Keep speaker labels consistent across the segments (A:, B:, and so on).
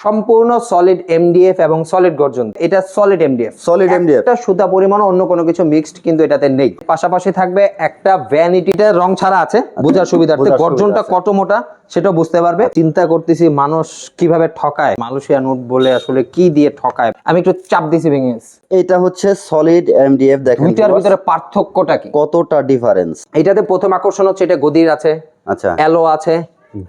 A: সম্পূর্ণ solid MDF এবং solid গর্জন। এটা সলিড এমডিএফ
B: সলিড MDF
A: একটা সুতা পরিমাণ অন্য কোনো কিছু মিক্সড কিন্তু এটাতে নেই। পাশাপাশি থাকবে একটা ভ্যানিটিতে রং ছাড়া আছে। বোঝার সুবিধার্থে
B: সুবিধা
A: গর্জনটা কত মোটা সেটা বুঝতে পারবে। চিন্তা করতেছি মানুষ কীভাবে ঠকায়। মালয়েশিয়া নোট বলে আসলে কি দিয়ে ঠকায়? আমি একটু চাপ দিছি ভেঙে।
B: এটা হচ্ছে সলিড এমডিএফ দেখেন
A: দুইটার ভিতরে পার্থক্যটা কি?
B: কতটা ডিফারেন্স
A: এটাতে প্রথম আকর্ষণ হচ্ছে এটা গদির আছে
B: আচ্ছা।
A: অ্যালো আছে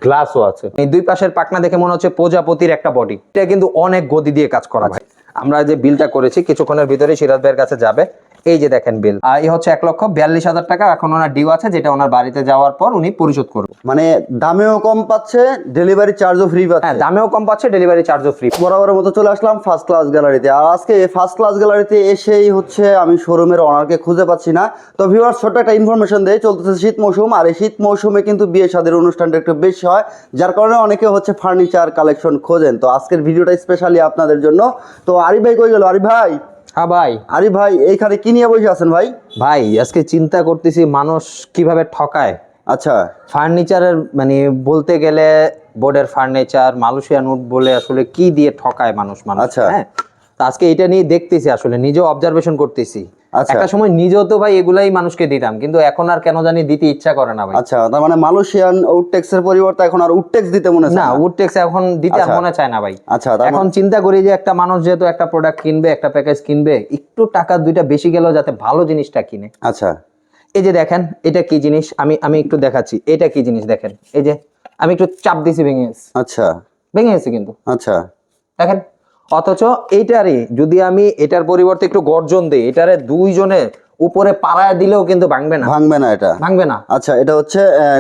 A: গ্লাসও আছে। এই দুই পাশের পাকনা দেখে মনে হচ্ছে প্রজাপতির একটা বডি এটা কিন্তু অনেক গদি দিয়ে কাজ করা ভাই আমরা যে বিলটা করেছি, কিছুক্ষণের ভিতরে সিরাজ ভাইয়ের কাছে যাবে। এই যে দেখেন বিল এই হচ্ছে এক লক্ষ বিয়াল্লিশ হাজার টাকা এখন ওনার ডিউ আছে যেটা ওনার বাড়িতে যাওয়ার পর উনি পরিশোধ করবে।
B: মানে দামেও কম পাচ্ছে ডেলিভারি চার্জও ফ্রি
A: হ্যাঁ দামেও কম পাচ্ছে ডেলিভারি চার্জও ফ্রি
B: বরাবরের মতো চলে আসলাম ফার্স্ট ক্লাস গ্যালারিতে আর আজকে ফার্স্ট ক্লাস গ্যালারিতে এসেই হচ্ছে আমি শোরুমের অনারকে খুঁজে পাচ্ছি না। তো ভিউয়ার ছোট্ট একটা ইনফরমেশন দেয় চলতেছে শীত মৌসুম আর এই শীত মৌসুমে কিন্তু বিয়ে সাদের অনুষ্ঠানটা একটু বেশি হয় যার কারণে অনেকে হচ্ছে ফার্নিচার কালেকশন খোঁজেন। তো আজকের ভিডিওটা স্পেশালি আপনাদের জন্য। তো আরিফ ভাই কই গেল? আরিফ ভাই!
A: হ্যাঁ ভাই।
B: আরে ভাই এইখানে কি নিয়ে বসে আছেন ভাই?
A: ভাই আজকে চিন্তা করতেছি মানুষ কীভাবে ঠকায়।
B: আচ্ছা।
A: ফার্নিচারের মানে বলতে গেলে বোর্ডের ফার্নিচার মালয়েশিয়া নোট বলে আসলে কি দিয়ে ঠকায় মানুষ মানুষ
B: আচ্ছা।
A: হ্যাঁ? তো আজকে এটা নিয়ে দেখতেছি আসলে নিজেও অবজারভেশন করতেছি। একটা সময় নিজেও তো ভাই এগুলাই মানুষকে দিতাম কিন্তু এখন আর কেন জানি দিতে ইচ্ছা করে না ভাই।
B: আচ্ছা তার মানে মালয়েশিয়ান উডটেক্স এর পরিবর্তে এখন আর উডটেক্স দিতে মনে হচ্ছে
A: না
B: না?
A: উড এখন দিতে আর
B: আচ্ছা।
A: মনে চায় না ভাই।
B: আচ্ছা
A: এখন চিন্তা করি যে একটা মানুষ যেহেতু একটা প্রোডাক্ট কিনবে একটা প্যাকেজ কিনবে একটু টাকা দুইটা বেশি গেলেও যাতে ভালো জিনিসটা কিনে।
B: আচ্ছা।
A: এই যে দেখেন এটা কি জিনিস? আমি আমি একটু দেখাচ্ছি। এটা কি জিনিস দেখেন? এই যে আমি একটু চাপ দিছি ভেঙে
B: আচ্ছা।
A: ভেঙে গেছে কিন্তু।
B: আচ্ছা।
A: দেখেন অথচ এইটারই যদি আমি এটার পরিবর্তে একটু গর্জন দিই এটারে দুইজনে উপরে পাড়ায় দিলেও কিন্তু ভাঙবে না।
B: ভাঙবে না এটা।
A: ভাঙবে না।
B: আচ্ছা এটা হচ্ছে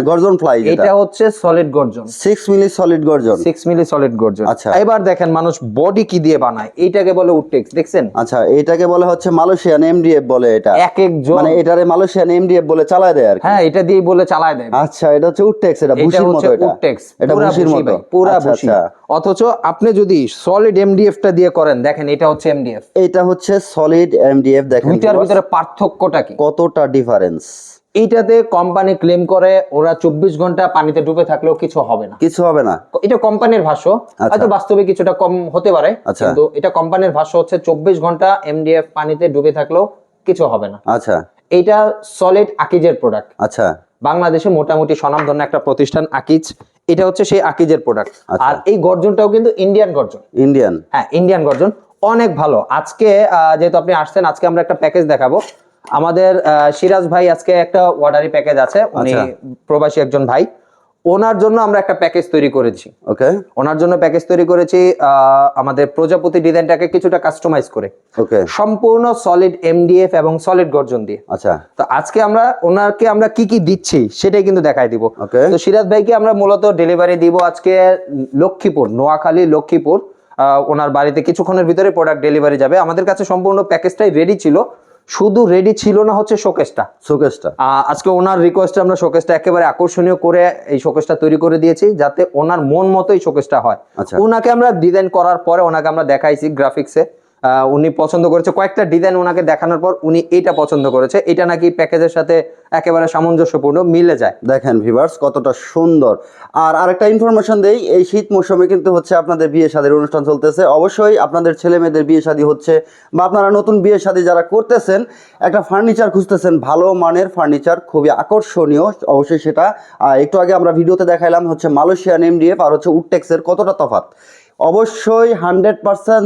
B: গর্জন ফ্লাই
A: এটা হচ্ছে সলিড গর্জন।
B: সিক্স মিলি সলিড গর্জন।
A: সিক্স মিলি সলিড গর্জন।
B: আচ্ছা।
A: এবার দেখেন মানুষ বডি কি দিয়ে বানায় এইটাকে বলে উডটেক্স দেখছেন?
B: আচ্ছা এটাকে বলে হচ্ছে মালয়েশিয়ান এমডিএফ বলে এটা।
A: এক এক জন
B: মানে এটারে মালয়েশিয়ান এমডিএফ বলে চালায় দেয় আর
A: হ্যাঁ এটা দিয়ে বলে চালায় দেয়।
B: আচ্ছা এটা হচ্ছে উডটেক্স এটা ভুসির মতো এটা।
A: উডটেক্স
B: এটা ভুসির মতো।
A: পুরা
B: আচ্ছা,
A: ভুসি।
B: আচ্ছা।
A: অথচ আপনি যদি সলিড এমডিএফটা দিয়ে করেন দেখেন এটা হচ্ছে এমডিএফ
B: এটা হচ্ছে সলিড এমডিএফ দেখেন
A: দুইটার ভিতরে পার্থক্যটা কি?
B: কতটা ডিফারেন্স
A: এইটাতে কোম্পানি ক্লেম করে ওরা চব্বিশ ঘণ্টা পানিতে ডুবে থাকলেও কিছু হবে না।
B: কিছু হবে না।
A: এটা কোম্পানির ভাষ্য। হয়তো বাস্তবে কিছুটা কম হতে পারে
B: আচ্ছা।
A: কিন্তু এটা কোম্পানির ভাষ্য হচ্ছে চব্বিশ ঘণ্টা এমডিএফ পানিতে ডুবে থাকলেও কিছু হবে না।
B: আচ্ছা।
A: এইটা সলিড আকিজের প্রোডাক্ট
B: আচ্ছা।
A: বাংলাদেশে মোটামুটি স্বনামধন্য একটা প্রতিষ্ঠান আকিজ। এটা হচ্ছে সেই আকিজের প্রোডাক্ট
B: আচ্ছা।
A: আর এই গর্জনটাও কিন্তু ইন্ডিয়ান গর্জন।
B: ইন্ডিয়ান
A: হ্যাঁ ইন্ডিয়ান গর্জন। অনেক ভালো। আজকে যেহেতু আপনি আসছেন আজকে আমরা একটা প্যাকেজ দেখাবো। আমাদের সিরাজ ভাই আজকে একটা ওয়ার্ডারি প্যাকেজ আছে। উনি
B: আচ্ছা।
A: প্রবাসী একজন ভাই। ওনার জন্য আমরা একটা প্যাকেজ তৈরি করেছি।
B: ওকে।
A: ওনার জন্য প্যাকেজ তৈরি করেছি আমাদের প্রজাপতি ডিজাইনটাকে কিছুটা কাস্টমাইজ করে।
B: ওকে।
A: সম্পূর্ণ সলিড এমডিএফ এবং সলিড গর্জন দিয়ে।
B: আচ্ছা।
A: তো আজকে আমরা ওনাকে আমরা কি কি দিচ্ছি সেটাই কিন্তু দেখাই দিব।
B: ওকে।
A: তো সিরাজ ভাইকে আমরা মূলত ডেলিভারি দিব আজকে লক্ষ্মীপুর নোয়াখালী লক্ষ্মীপুর। ওনার বাড়িতে কিছুক্ষণের ভিতরে প্রোডাক্ট ডেলিভারি যাবে। আমাদের কাছে সম্পূর্ণ প্যাকেজটাই রেডি ছিল। শুধু রেডি ছিল না হচ্ছে শোকেসটা
B: শোকেসটা
A: আজকে ওনার রিকোয়েস্টে আমরা শোকেসটা একেবারে আকর্ষণীয় করে এই শোকেসটা তৈরি করে দিয়েছি যাতে ওনার মন মতোই শোকেসটা হয়।
B: আচ্ছা।
A: ওনাকে আমরা ডিজাইন করার পরে ওনাকে আমরা দেখাইছি গ্রাফিক্সে উনি পছন্দ করেছে। কয়েকটা ডিজাইন ওনাকে দেখানোর পর উনি এইটা পছন্দ করেছে। এটা নাকি প্যাকেজের সাথে একেবারে সামঞ্জস্যপূর্ণ মিলে যায়।
B: দেখেন ভিভার্স কতটা সুন্দর। আর আরেকটা ইনফরমেশন দেই, এই শীত মৌসুমে কিন্তু হচ্ছে আপনাদের বিয়ে শাদীর অনুষ্ঠান চলতেছে। অবশ্যই আপনাদের ছেলে মেয়েদের বিয়ে শাদী হচ্ছে, বা আপনারা নতুন বিয়ে শাদী যারা করতেছেন, একটা ফার্নিচার খুঁজতেছেন, ভালো মানের ফার্নিচার খুবই আকর্ষণীয় অবশ্যই সেটা। একটু আগে আমরা ভিডিওতে দেখাইলাম হচ্ছে মালয়েশিয়ান এমডিএফ আর হচ্ছে উডটেক্সের কতটা তফাৎ। অবশ্যই হান্ড্রেড পার্সেন্ট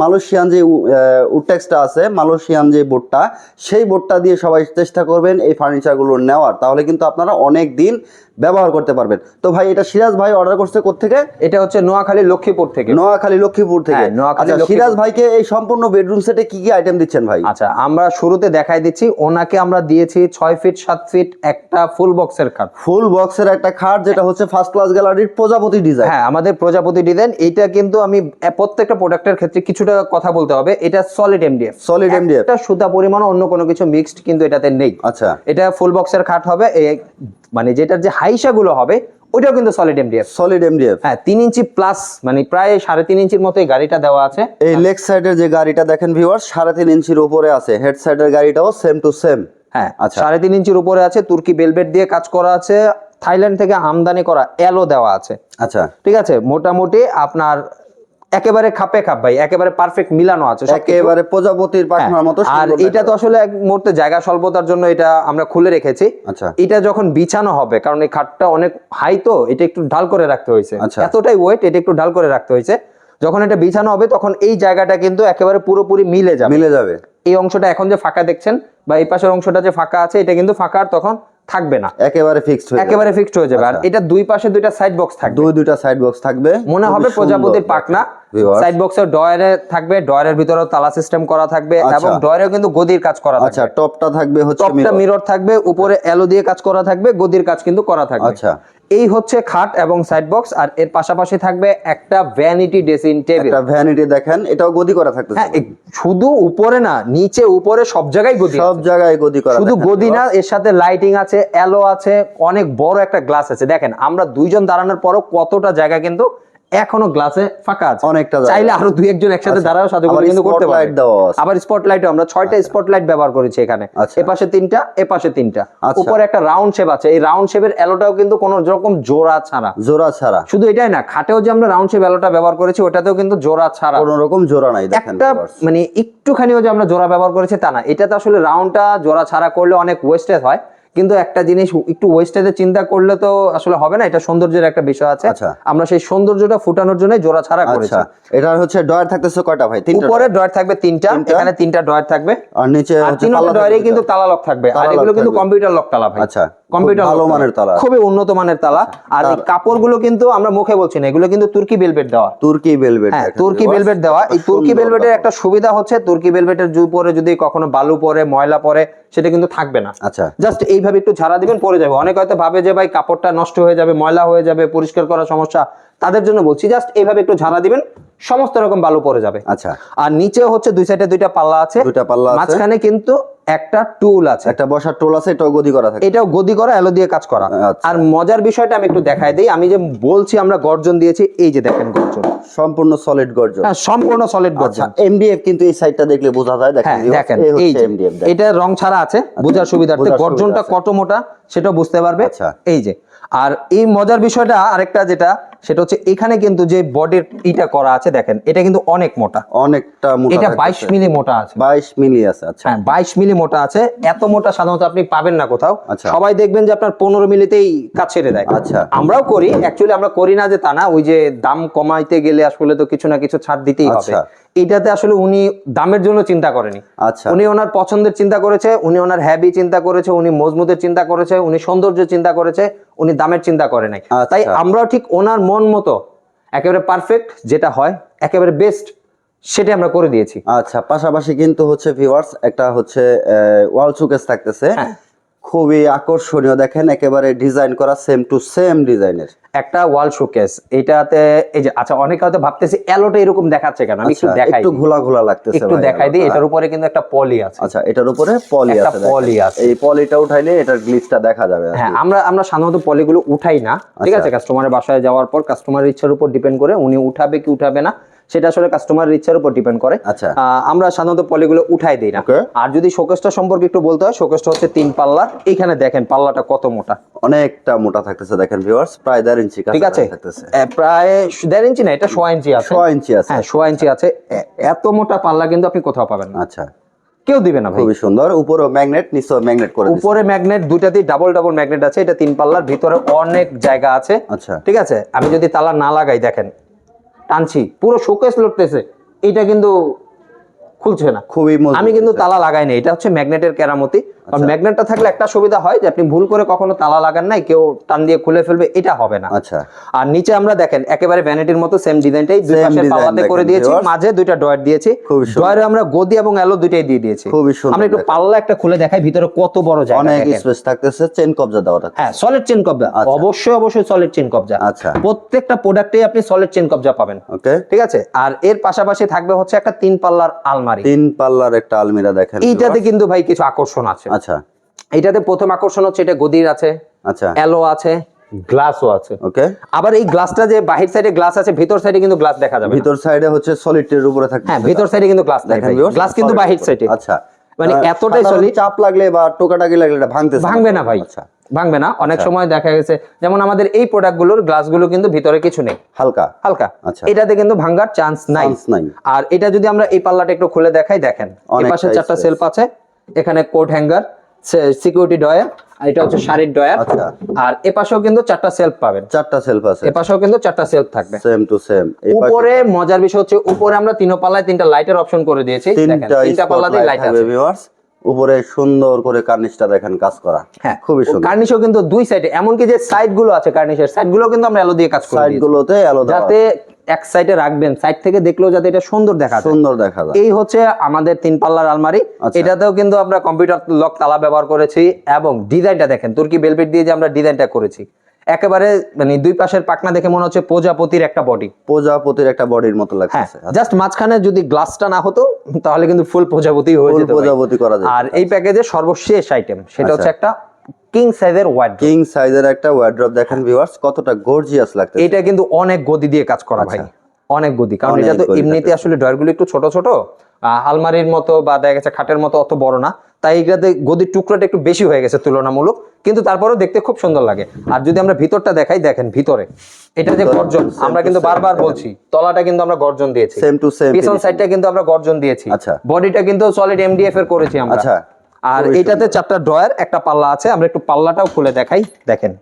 B: মালয়েশিয়ান যে উডটেক্সটা আছে, মালয়েশিয়ান যে বোর্ডটা সেই বোর্ডটা দিয়ে সবাই চেষ্টা করবেন এই ফার্নিচারগুলো নেওয়ার। তাহলে কিন্তু আপনারা অনেক দিন ব্যবহার করতে পারবেন। তো ভাই এটা সিরাজ ভাই অর্ডার করছে কোথেকে
A: এটা হচ্ছে নোয়াখালী লক্ষ্মীপুর থেকে।
B: নোয়াখালী লক্ষ্মীপুর থেকে।
A: হ্যাঁ, নোয়াখালী,
B: আচ্ছা সিরাজ ভাইকে এই সম্পূর্ণ বেডরুম সেটে কি কি আইটেম দিচ্ছেন ভাই?
A: আচ্ছা আমরা শুরুতে দেখাই দিচ্ছি। ওনাকে আমরা দিয়েছি ছয় ফিট সাত ফিট একটা ফুল বক্সের খাট
B: ফুল বক্সের একটা খাট যেটা হচ্ছে ফার্স্ট ক্লাস গ্যালারির প্রজাপতি ডিজাইন
A: হ্যাঁ আমাদের প্রজাপতি ডিজাইন এটা কিন্তু আমি প্রত্যেকটা প্রোডাক্টের ক্ষেত্রে কিছুটা কথা বলতে হবে। এটা সলিড এমডিএফ
B: সলিড এমডিএফ
A: একটা সুতা পরিমাণ অন্য কোনো কিছু মিক্সড কিন্তু এটাতে নেই।
B: আচ্ছা।
A: এটা ফুল বক্সের খাট হবে। মানে যেটার যে হাইসা গুলো হবে ওইটাও কিন্তু সলিড এমডিএফ
B: সলিড এমডিএফ
A: হ্যাঁ তিন ইঞ্চি প্লাস মানে প্রায় সাড়ে তিন ইঞ্চির মতো এই গাড়িটা দেওয়া আছে।
B: এই লেগ সাইডের যে গাড়িটা দেখেন ভিউয়ার সাড়ে তিন ইঞ্চির উপরে আছে। হেড সাইডের গাড়িটাও সেম টু সেম
A: হ্যাঁ
B: আচ্ছা।
A: সাড়ে তিন ইঞ্চির উপরে আছে তুর্কি বেলভেট দিয়ে কাজ করা আছে। থাইল্যান্ড থেকে আমদানি করা এলো দেওয়া আছে।
B: আচ্ছা।
A: ঠিক আছে? মোটামুটি আপনার একেবারে খাপে খাপ ভাই একেবারে পারফেক্ট মিলানো আছে
B: একেবারে প্রজাপতির পাখনার মতো
A: হ্যাঁ, আর এটা তো আসলে এক মুহূর্তে জায়গা স্বল্পতার জন্য এটা আমরা খুলে রেখেছি।
B: আচ্ছা।
A: এটা যখন বিছানো হবে কারণ এই খাটটা অনেক হাই তো এটা একটু ঢাল করে রাখতে হয়েছে।
B: আচ্ছা।
A: এতটাই ওয়েট এটা একটু ঢাল করে রাখতে হয়েছে। যখন এটা বিছানো হবে তখন এই জায়গাটা কিন্তু একেবারে পুরোপুরি মিলে যাবে।
B: মিলে যাবে।
A: এই অংশটা এখন যে ফাঁকা দেখছেন বা এই পাশের অংশটা যে ফাঁকা আছে এটা কিন্তু ফাঁকা আর তখন থাকবে না।
B: একেবারে ফিক্সড হয়ে
A: একেবারে ফিক্সড হয়ে যাবে। আর
B: আচ্ছা।
A: এটা দুই পাশে দুইটা সাইড বক্স থাকবে।
B: দুই দুইটা সাইড বক্স থাকবে।
A: মনে হবে প্রজাপতির। পাকনা সাইড বক্সের ডয়ারে থাকবে ডয়ারের ভিতরে তালা সিস্টেম করা থাকবে
B: আচ্ছা।
A: এবং ডয়ারেও কিন্তু গদির কাজ করা থাকবে।
B: আচ্ছা টপটা থাকবে হচ্ছে
A: টপটা মিরর থাকবে উপরে এলো দিয়ে কাজ করা থাকবে গদির কাজ কিন্তু করা থাকবে।
B: আচ্ছা।
A: এই হচ্ছে খাট এবং সাইড বক্স আর এর পাশাপাশি থাকবে একটা ভ্যানিটি ড্রেসিং টেবিল
B: একটা ভ্যানিটি দেখেন এটাও গদি করা থাকবে
A: হ্যাঁ শুধু উপরে না নিচে উপরে সব জায়গায় গদি
B: সব জায়গায় গদি করা
A: শুধু গদি না এর সাথে লাইটিং আছে এলো আছে অনেক বড় একটা গ্লাস আছে। দেখেন আমরা দুইজন দাঁড়ানোর পরও কতটা জায়গা কিন্তু এখনও গ্লাসে ফাঁকা আছে।
B: অনেকটা
A: চাইলে আরও দুই একজন একসাথে
B: আচ্ছা।
A: দাঁড়াও সাথে কিন্তু করতে। আবার স্পটলাইট আমরা ছয়টা স্পটলাইট ব্যবহার করেছি এখানে।
B: আচ্ছা।
A: এ পাশে তিনটা এ পাশে তিনটা।
B: আচ্ছা।
A: উপরে একটা রাউন্ড শেপ আছে। এই রাউন্ড শেপের এলোটাও কিন্তু কোনো রকম জোড়া ছাড়া।
B: জোড়া ছাড়া।
A: শুধু এটাই না খাটেও যে আমরা রাউন্ড শেপ এলোটা ব্যবহার করেছি ওটাতেও কিন্তু জোড়া ছাড়া।
B: কোন রকম জোড়া নাই দেখেন
A: একটা মানে একটুখানিও যে আমরা জোড়া ব্যবহার করেছি তা না। এটাতে আসলে রাউন্ডটা জোড়া ছাড়া করলে অনেক ওয়েস্টেজ হয়। কিন্তু একটা জিনিস একটু ওয়েস্টেজের চিন্তা করলে তো আসলে হবে না এটা সৌন্দর্যের একটা বিষয় আছে।
B: আচ্ছা।
A: আমরা সেই সৌন্দর্যটা ফুটানোর জন্য জোড়া ছাড়া করেছি।
B: আচ্ছা এটার হচ্ছে ডয়ার থাকতেছে কয়টা ভাই? তিনটা
A: উপরে ড্রয়ার থাকবে তিনটা? এখানে তিনটা ড্রয়ার থাকবে।
B: আর নিচে পাল্লা
A: ড্রয়ারে কিন্তু তালা। লক থাকবে। আর এগুলো কিন্তু কম্পিউটার লক তালা ভাই।
B: আচ্ছা,
A: কম্পিউটার
B: ভালো মানের তালা।
A: খুবই উন্নত মানের তালা। আর এই কাপড়গুলো কিন্তু আমরা মুখে বলছি না এগুলো কিন্তু তুর্কি বেলভেট দেওয়া।
B: তুর্কি বেলভেট
A: হ্যাঁ তুর্কি ভেলভেট দেওয়া। এই তুর্কি ভেলভেটের একটা সুবিধা হচ্ছে তুর্কি ভেলভেটের উপরে যদি কখনো বালু পরে ময়লা পরে সেটা কিন্তু থাকবে না।
B: আচ্ছা।
A: জাস্ট এইভাবে একটু ঝাড়া দিবেন পরে যাবে। অনেক হয়তো ভাবে যে, ভাই, কাপড়টা নষ্ট হয়ে যাবে, ময়লা হয়ে যাবে, পরিষ্কার করা সমস্যা। তাদের জন্য বলছি জাস্ট এইভাবে একটু ঝাড়া দিবেন সমস্ত রকম বালু পরে যাবে।
B: আচ্ছা।
A: আর নিচে হচ্ছে দুই সাইডে দুইটা পাল্লা আছে।
B: দুইটা পাল্লা আছে।
A: মাঝখানে কিন্তু একটা টুল আছে।
B: একটা বসার টোল আছে এটাও গদি করা থাকে।
A: এটাও গদি করা এলো দিয়ে কাজ করা।
B: আচ্ছা।
A: আর মজার বিষয়টা আমি একটু দেখাই দিই আমি যে বলছি আমরা গর্জন দিয়েছি এই যে দেখেন গর্জন।
B: সম্পূর্ণ সলিড গর্জন।
A: হ্যাঁ সম্পূর্ণ সলিড
B: আচ্ছা
A: গর্জন
B: এমডিএফ কিন্তু এই সাইডটা দেখলে বোঝা যায় দেখেন
A: হ্যাঁ দেখেন
B: এই
A: যে
B: এমডিএফ
A: এটা রং ছাড়া আছে বোঝার সুবিধার্থে। গর্জনটা কত মোটা সেটা বুঝতে পারবে।
B: আচ্ছা।
A: এই যে আর এই মজার বিষয়টা আরেকটা যেটা সেটা হচ্ছে এখানে কিন্তু যে বডির ইটা করা আছে দেখেন এটা কিন্তু অনেক মোটা।
B: অনেকটা মোটা
A: এটা বাইশ মিলি মোটা আছে।
B: 22 মিলি আছে আচ্ছা।
A: হ্যাঁ বাইশ মিলি মোটা আছে। এত মোটা সাধারণত আপনি পাবেন না কোথাও।
B: আচ্ছা।
A: সবাই দেখবেন যে আপনার পনেরো মিলিতেই কাজ ছেড়ে দেয়।
B: আচ্ছা।
A: আমরাও করি অ্যাকচুয়ালি আমরা করি না যে তা না ওই যে দাম কমাইতে গেলে আসলে তো কিছু না কিছু ছাড় দিতেই হবে।
B: আচ্ছা।
A: এটাতে আসলে উনি দামের জন্য চিন্তা করেনি।
B: আচ্ছা।
A: উনি ওনার পছন্দের চিন্তা করেছে উনি ওনার হ্যাবি চিন্তা করেছে উনি মজবুতের চিন্তা করেছে উনি সৌন্দর্য চিন্তা করেছে। উনি দামের চিন্তা করে নাই
B: আচ্ছা।
A: তাই আমরাও ঠিক ওনার মন মতো একেবারে পারফেক্ট যেটা হয় একেবারে বেস্ট সেটা আমরা করে দিয়েছি
B: আচ্ছা পাশাপাশি কিন্তু হচ্ছে ভিউয়ার্স একটা হচ্ছে ওয়াল সুকেস থাকতেছে
A: হ্যাঁ।
B: খুবই আকর্ষণীয় দেখেন একেবারে ডিজাইন করা সেম টু সেম ডিজাইনের
A: একটা ওয়াল শোকেস এটাতে এই যে আচ্ছা অনেকে হয়তো ভাবতেছি এলোটা এরকম দেখাচ্ছে কেন? আমি একটু
B: আচ্ছা
A: দেখাই
B: একটু ঘোলা ঘোলা লাগতেছে
A: একটু দেখাই দিই এটার উপরে কিন্তু একটা পলি আছে।
B: আচ্ছা এটার উপরে পলি
A: একটা
B: আছে দেখেন।
A: পলি আছে।
B: এই পলিটা উঠাইলে এটার গ্লিচটা দেখা যাবে
A: হ্যাঁ আমরা আমরা সাধারণত পলিগুলো উঠাই না ঠিক
B: আচ্ছা।
A: আছে? কাস্টমারের বাসায় যাওয়ার পর কাস্টমারের ইচ্ছার উপর ডিপেন্ড করে উনি উঠাবে কি উঠাবে না। সেটা আসলে কাস্টমারের ইচ্ছার উপর ডিপেন্ড করে।
B: আচ্ছা।
A: আমরা সাধারণত পলিগুলো উঠাই দিই না। আর যদি শোকেসটা সম্পর্কে একটু বলতে হয় শোকেসটা হচ্ছে তিন পাল্লার এখানে দেখেন পাল্লাটা কত মোটা।
B: অনেকটা মোটা থাকতেছে দেখেন ভিউয়ার্স প্রায় দেড় ইঞ্চি
A: ঠিক আছে? প্রায় দেড় ইঞ্চি না এটা সোয়া ইঞ্চি আছে।
B: ছ ইঞ্চি আছে।
A: হ্যাঁ সোয়া ইঞ্চি আছে। এত মোটা পাল্লা কিন্তু আপনি কোথাও পাবেন না।
B: আচ্ছা।
A: কেউ দিবে না ভাই।
B: খুবই সুন্দর। উপরে ম্যাগনেট নিচে ম্যাগনেট করে
A: উপরে ম্যাগনেট দুইটাতেই ডাবল ডাবল ম্যাগনেট আছে। এটা তিন পাল্লার ভিতরে অনেক জায়গা আছে।
B: আচ্ছা।
A: ঠিক আছে? আমি যদি তালা না লাগাই দেখেন টানছি পুরো শোকেস লড়তেছে এটা কিন্তু খুলছে না
B: খুবই
A: আমি কিন্তু তালা লাগাই না এটা হচ্ছে ম্যাগনেটের কেরামতি। কারণ ম্যাগনেটটা থাকলে একটা সুবিধা হয় যে আপনি ভুল করে কখনো তালা লাগান নাই কেউ টান দিয়ে খুলে ফেলবে এটা হবে না।
B: আচ্ছা।
A: আর নিচে আমরা দেখেন একেবারে ভ্যানিটির মতো সেম ডিজাইনটাই দুই পাশের পাল্লাতে করে দিয়েছি মাঝে দুইটা ডয়ার দিয়েছি। ডয়ারে আমরা গদি এবং অ্যালো দুইটাই দিয়ে দিয়েছি। আমরা একটু পাল্লা একটা খুলে দেখাই ভিতরে কত বড় জায়গা
B: অনেক স্পেস থাকতেছে চেন কবজা দেওয়া থাকছে
A: হ্যাঁ সলিড চেন কবজা।
B: আচ্ছা।
A: অবশ্যই অবশ্যই সলিড চেন কবজা।
B: আচ্ছা।
A: প্রত্যেকটা প্রোডাক্টেই আপনি সলিড চেন কবজা পাবেন।
B: ওকে
A: ঠিক আছে? আর এর পাশাপাশি থাকবে হচ্ছে একটা তিন পাল্লার আলমারি।
B: তিন পাল্লার একটা আলমিরা দেখেন
A: এইটাতে কিন্তু ভাই কিছু আকর্ষণ আছে।
B: আচ্ছা।
A: এইটাতে প্রথম আকর্ষণ হচ্ছে এটা গদির আছে
B: আচ্ছা।
A: অ্যালো আছে গ্লাসও আছে।
B: ওকে।
A: আবার এই গ্লাসটা যে বাহির সাইডে গ্লাস আছে ভিতর সাইডে কিন্তু গ্লাস দেখা যাবে
B: ভিতর সাইডে হচ্ছে সলিডের উপরে থাকবে
A: হ্যাঁ ভিতর সাইডে কিন্তু গ্লাস
B: দেখেন
A: গ্লাস কিন্তু বাহির সাইডে
B: আচ্ছা।
A: মানে এতটাই
B: সাধারণ চাপ লাগলে বা টোকাটাকি লাগলে এটা ভাঙতেছে
A: ভাঙবে না ভাই।
B: আচ্ছা।
A: ভাঙবে না। অনেক
B: আচ্ছা।
A: সময় দেখা গেছে যেমন আমাদের এই প্রোডাক্টগুলোর গ্লাসগুলো কিন্তু ভিতরে কিছু নেই।
B: হালকা।
A: হালকা।
B: আচ্ছা।
A: এটাতে কিন্তু ভাঙার চান্স নাই। আর এটা যদি আমরা এই পাল্লাটা একটু খুলে দেখাই দেখেন এই পাশে চারটা সেলফ আছে। এখানে কোট হ্যাঙ্গার সিকিউরিটি ডয়ার আর এটা হচ্ছে শাড়ির ডয়ার
B: আচ্ছা।
A: আর এ পাশেও কিন্তু চারটা সেলফ পাবেন।
B: চারটা সেলফ আছে।
A: এ পাশেও কিন্তু চারটা সেলফ থাকবে।
B: Same to same.
A: উপরে মজার বিষয় হচ্ছে উপরে আমরা তিন পাল্লায় তিনটা লাইটের অপশন করে দিয়েছি। দেখেন
B: তিনটা
A: পাল্লাতেই লাইট আছে।
B: ভিউয়ার্স উপরে সুন্দর করে কার্নিশটা দেখেন কাজ করা।
A: হ্যাঁ
B: খুবই সুন্দর।
A: কার্নিশও কিন্তু দুই সাইডে এমনকি যে সাইডগুলো আছে কার্নিশের সাইডগুলো কিন্তু আমরা এলো দিয়ে কাজ করে
B: সাইড
A: দিয়েছি।
B: গুলোতে দেওয়া
A: যাতে এক সাইডে রাখবেন সাইড থেকে দেখলেও যাতে এটা সুন্দর দেখা
B: সুন্দর দেখা যায়।
A: এই হচ্ছে আমাদের তিন পাল্লার আলমারি।
B: আচ্ছা।
A: এটাতেও কিন্তু আমরা কম্পিউটার লক তালা ব্যবহার করেছি এবং ডিজাইনটা দেখেন তুর্কি বেলভেট দিয়ে যে আমরা ডিজাইনটা করেছি। একেবারে মানে দুই পাশের পাকনা দেখে মনে হচ্ছে প্রজাপতির একটা বডি
B: প্রজাপতির একটা বডির মতো
A: হ্যাঁ জাস্ট মাঝখানে যদি গ্লাসটা না হতো তাহলে কিন্তু ফুল প্রজাপতি হয়ে যেত
B: প্রজাপতি করা যায়
A: আর এই প্যাকেজে সর্বশেষ আইটেম সেটা
B: আচ্ছা।
A: হচ্ছে একটা কিং সাইজের ওয়াইড
B: কিং সাইজের একটা ওয়ার্ড্রপ দেখেন ভিউয়ার্স কতটা গর্জিয়াস লাগতেছে।
A: এটা কিন্তু অনেক গদি দিয়ে কাজ করা ভাই। অনেক গদি। কারণ এটা তো এমনিতে আসলে ডয়ারগুলো একটু ছোট ছোট আলমারির মতো বা দেখা গেছে খাটের মতো অত বড় না। তাই এটাতে গদির টুকরোটা একটু বেশি হয়ে গেছে তুলনামূলক। কিন্তু তারপরেও দেখতে খুব সুন্দর লাগে। আর যদি আমরা ভিতরটা দেখাই দেখেন ভিতরে। এটা যে গর্জন আমরা কিন্তু বারবার বলছি তলাটা কিন্তু আমরা গর্জন দিয়েছি।
B: সেম টু সেম
A: পিছন সাইডটা কিন্তু আমরা গর্জন দিয়েছি।
B: আচ্ছা।
A: বডিটা কিন্তু সলিড এমডিএফ এর করেছি আমরা।
B: আচ্ছা।
A: আর এটাতে চারটা ড্রয়ার একটা পাল্লা আছে আমরা একটু পাল্লাটাও খুলে দেখাই। দেখেন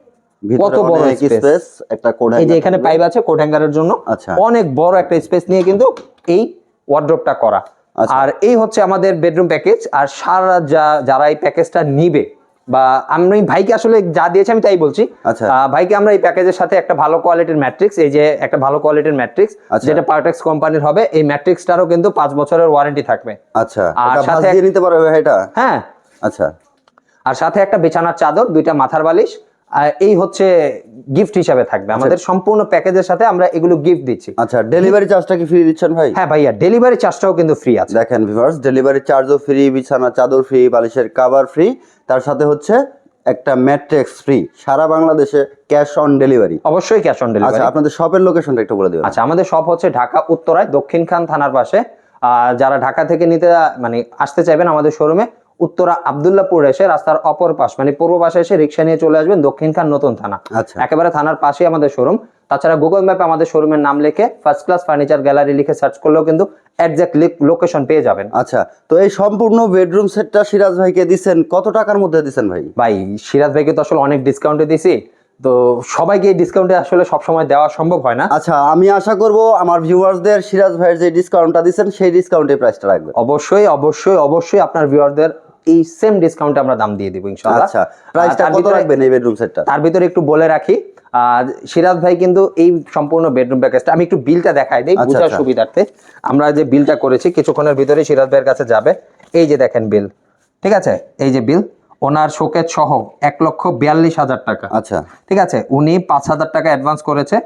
A: কত বড়
B: স্পেস একটা কোড
A: এই যে এখানে পাইপ আছে কোড হ্যাঙ্গারের জন্য।
B: আচ্ছা।
A: অনেক বড় একটা স্পেস নিয়ে কিন্তু এই ওয়ার্ড্রপটা করা।
B: আচ্ছা।
A: আর এই হচ্ছে আমাদের বেডরুম প্যাকেজ আর সারা যা- যারা এই প্যাকেজটা নিবে বা আমি ভাইকে আসলে যা দিয়েছি আমি তাই বলছি।
B: আচ্ছা।
A: ভাইকে আমরা এই প্যাকেজের সাথে একটা ভালো কোয়ালিটির ম্যাট্রিক্স এই যে একটা ভালো কোয়ালিটির ম্যাট্রিক্স
B: আচ্ছা।
A: যেটা পার্টেক্স কোম্পানির হবে এই ম্যাট্রিক্সটারও কিন্তু পাঁচ বছরের ওয়ারেন্টি থাকবে।
B: আচ্ছা।
A: আর সাথে
B: নিতে পারবে এটা?
A: হ্যাঁ।
B: আচ্ছা।
A: আর সাথে একটা বিছানার চাদর দুইটা মাথার বালিশ আর এই হচ্ছে গিফট হিসাবে থাকবে। আমাদের সম্পূর্ণ প্যাকেজের সাথে আমরা এগুলো গিফট দিচ্ছি।
B: আচ্ছা ডেলিভারি চার্জটা কি ফ্রি দিচ্ছেন ভাই?
A: হ্যাঁ ভাইয়া ডেলিভারি চার্জটাও কিন্তু ফ্রি আছে।
B: দেখেন ভিউয়ার্স ডেলিভারি চার্জও ফ্রি বিছানা চাদর ফ্রি বালিশের কাভার ফ্রি তার সাথে হচ্ছে একটা ম্যাট্রিক্স ফ্রি সারা বাংলাদেশে ক্যাশ অন ডেলিভারি
A: অবশ্যই ক্যাশ অন ডেলিভারি আচ্ছা
B: আপনাদের শপের লোকেশনটা একটু বলে দিবেন।
A: আচ্ছা আমাদের শপ হচ্ছে ঢাকা উত্তরায় দক্ষিণ খান থানার পাশে। আর যারা ঢাকা থেকে নিতে মানে আসতে চাইবেন আমাদের শোরুমে উত্তরা আবদুল্লাপুর এসে রাস্তার অপর পাশ মানে পূর্ব পাশে এসে রিক্সা নিয়ে চলে আসবেন দক্ষিণ খান নতুন থানা।
B: আচ্ছা।
A: একেবারে থানার পাশেই আমাদের শোরুম তাছাড়া গুগল ম্যাপে আমাদের শোরুমের নাম লিখে ফার্স্ট ক্লাস ফার্নিচার গ্যালারি লিখে সার্চ করলেও কিন্তু একজ্যাক্ট লোকেশন পেয়ে যাবেন।
B: আচ্ছা তো এই সম্পূর্ণ বেডরুম সেটটা সিরাজ ভাইকে দিছেন কত টাকার মধ্যে দিছেন ভাই?
A: ভাই সিরাজ ভাইকে তো আসলে অনেক ডিসকাউন্টে দিছি। তো সবাইকে এই ডিসকাউন্টে আসলে সবসময় দেওয়া সম্ভব হয় না।
B: আচ্ছা আমি আশা করব আমার ভিউয়ার্সদের সিরাজ ভাইয়ের যে ডিসকাউন্টটা দিচ্ছেন সেই ডিসকাউন্টের প্রাইসটা রাখবেন।
A: অবশ্যই অবশ্যই অবশ্যই আপনার ভিউয়ারদের এই সেম ডিসকাউন্টে আমরা দাম দিয়ে দিব ইনশাআল্লাহ।
B: আচ্ছা প্রাইসটা
A: তার
B: কত
A: ভিতরে-
B: রাখবেন এই বেডরুম সেটটা
A: তার ভিতরে একটু বলে রাখি আর সিরাজ ভাই কিন্তু এই সম্পূর্ণ বেডরুম প্যাকেজটা আমি একটু বিলটা দেখাই দিই
B: আচ্ছা,
A: বুঝার
B: আচ্ছা।
A: সুবিধার্থে। আমরা যে বিলটা করেছি কিছুক্ষণের ভিতরে সিরাজ ভাইয়ের কাছে যাবে। এই যে দেখেন বিল ঠিক আছে? এই যে বিল ওনার শোকেজ সহ এক লক্ষ বিয়াল্লিশ হাজার টাকা।
B: আচ্ছা।
A: ঠিক আছে? উনি পাঁচ হাজার টাকা অ্যাডভান্স করেছে।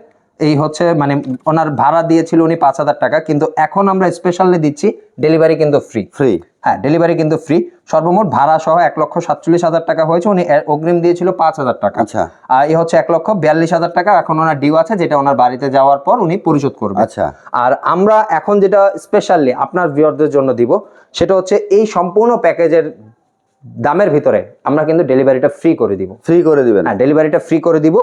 A: এই হচ্ছে মানে ওনার ভাড়া দিয়েছিল উনি পাঁচ হাজার টাকা কিন্তু এখন আমরা স্পেশালি দিচ্ছি ডেলিভারি কিন্তু ফ্রি
B: ফ্রি
A: হ্যাঁ ডেলিভারি কিন্তু ফ্রি সর্বমোট ভাড়া সহ এক লক্ষ সাতচল্লিশ হাজার টাকা হয়েছে উনি অগ্রিম দিয়েছিল পাঁচ হাজার টাকা।
B: আচ্ছা।
A: আর এই হচ্ছে এক লক্ষ বিয়াল্লিশ হাজার টাকা এখন ওনার ডিউ আছে যেটা ওনার বাড়িতে যাওয়ার পর উনি পরিশোধ করবে।
B: আচ্ছা।
A: আর আমরা এখন যেটা স্পেশালি আপনার ভিউয়ারদের জন্য দিব সেটা হচ্ছে এই সম্পূর্ণ প্যাকেজের দামের ভিতরে আমরা কিন্তু ডেলিভারিটা ফ্রি করে দিব।
B: ফ্রি করে দিবেন।
A: হ্যাঁ ডেলিভারিটা ফ্রি করে দিব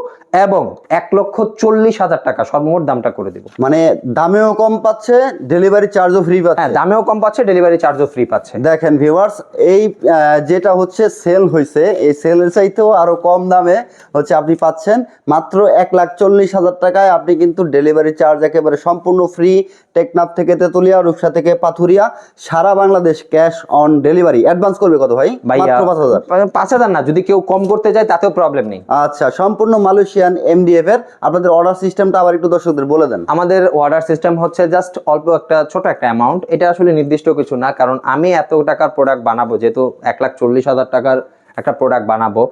A: এবং এক লক্ষ চল্লিশ হাজার টাকা সর্বমোট দামটা করে দিব।
B: মানে দামেও কম পাচ্ছে ডেলিভারি চার্জও ফ্রি পাচ্ছে।
A: হ্যাঁ দামেও কম পাচ্ছে ডেলিভারি চার্জও ফ্রি পাচ্ছে।
B: দেখেন ভিউয়ার্স এই যেটা হচ্ছে সেল হয়েছে এই সেলের চাইতেও আরও কম দামে হচ্ছে আপনি পাচ্ছেন। মাত্র এক লাখ চল্লিশ হাজার টাকায় আপনি কিন্তু ডেলিভারি চার্জ একেবারে সম্পূর্ণ ফ্রি টেকনাফ থেকে তেতুলিয়া রূপসা থেকে পাথুরিয়া সারা Bangladesh cash on delivery advance করবে কত ভাই?
A: ভাইয়া
B: পাঁচ হাজার।
A: না যদি কেউ কম করতে যায় তাতেও প্রবলেম নেই।
B: আচ্ছা সম্পূর্ণ মালয়েশিয়ান এমডিএফ এর আপনাদের অর্ডার সিস্টেমটা আবার একটু দর্শকদের বলে দেন।
A: আমাদের অর্ডার সিস্টেম হচ্ছে জাস্ট অল্প একটা ছোট একটা অ্যামাউন্ট এটা আসলে নির্দিষ্ট কিছু না কারণ আমি এত টাকার প্রোডাক্ট বানাবো যেহেতু এক লাখ চল্লিশ হাজার টাকার একটা প্রোডাক্ট বানাবো।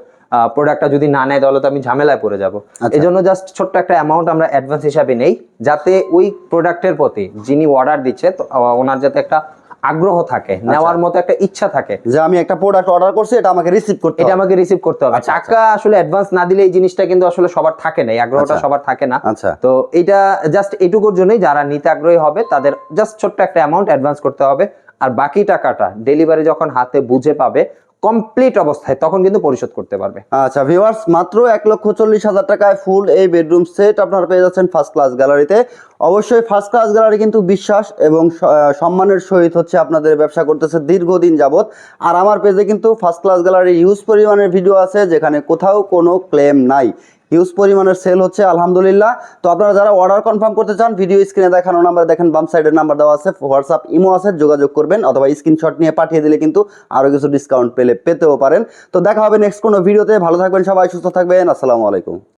A: প্রোডাক্টটা যদি না নেয় তাহলে তো আমি ঝামেলায় পড়ে যাব। এই জন্য জাস্ট ছোট্ট একটা অ্যামাউন্ট আমরা অ্যাডভান্স হিসাবে নেই যাতে ওই প্রোডাক্টের প্রতি যিনি অর্ডার দিচ্ছে ওনার যাতে একটা আগ্রহ থাকে নেওয়ার মতো একটা ইচ্ছা থাকে।
B: যে আমি একটা প্রোডাক্ট অর্ডার করছি এটা আমাকে রিসিভ করতে
A: এটা আমাকে রিসিভ করতে হবে।
B: আচ্ছা,
A: টাকা আসলে অ্যাডভান্স না দিলে এই জিনিসটা কিন্তু আসলে সবার থাকে না এই আগ্রহটা
B: আচ্ছা।
A: সবার থাকে না।
B: আচ্ছা।
A: তো এটা জাস্ট এটুকুর জন্যই যারা নিতে আগ্রহী হবে তাদের জাস্ট ছোট্ট একটা অ্যামাউন্ট অ্যাডভান্স করতে হবে। আর বাকি টাকাটা ডেলিভারি যখন হাতে বুঝে পাবে কমপ্লিট অবস্থায়, তখন কিন্তু পরিশোধ করতে পারবে।
B: আচ্ছা ভিউয়ার্স মাত্র এক লক্ষ চল্লিশ হাজার টাকায় ফুল এই বেডরুম সেট আপনারা পেয়ে যাচ্ছেন ফার্স্ট ক্লাস গ্যালারিতে অবশ্যই ফার্স্ট ক্লাস গ্যালারি কিন্তু বিশ্বাস এবং সম্মানের সহিত হচ্ছে আপনাদের ব্যবসা করতেছে দীর্ঘদিন যাবৎ। আর আমার পেজে কিন্তু ফার্স্ট ক্লাস গ্যালারি ইউজ পরিমাণের ভিডিও আছে, যেখানে কোথাও কোনো ক্লেম নাই। হিউজ পরিমাণের সেল হচ্ছে, আলহামদুলিল্লাহ। তো আপনারা যারা অর্ডার কনফার্ম করতে চান ভিডিও স্ক্রিনে দেখানো নাম্বার দেখেন বাম সাইডের নাম্বার দেওয়া আছে হোয়াটসঅ্যাপ ইমো আছে, যোগাযোগ করবেন অথবা স্ক্রিনশট নিয়ে পাঠিয়ে দিলে কিন্তু আরও কিছু ডিসকাউন্ট পেলে, পেতেও পারেন। তো দেখা হবে নেক্সট কোনো ভিডিওতে ভালো থাকবেন সবাই, সুস্থ থাকবেন, আসসালামু আলাইকুম।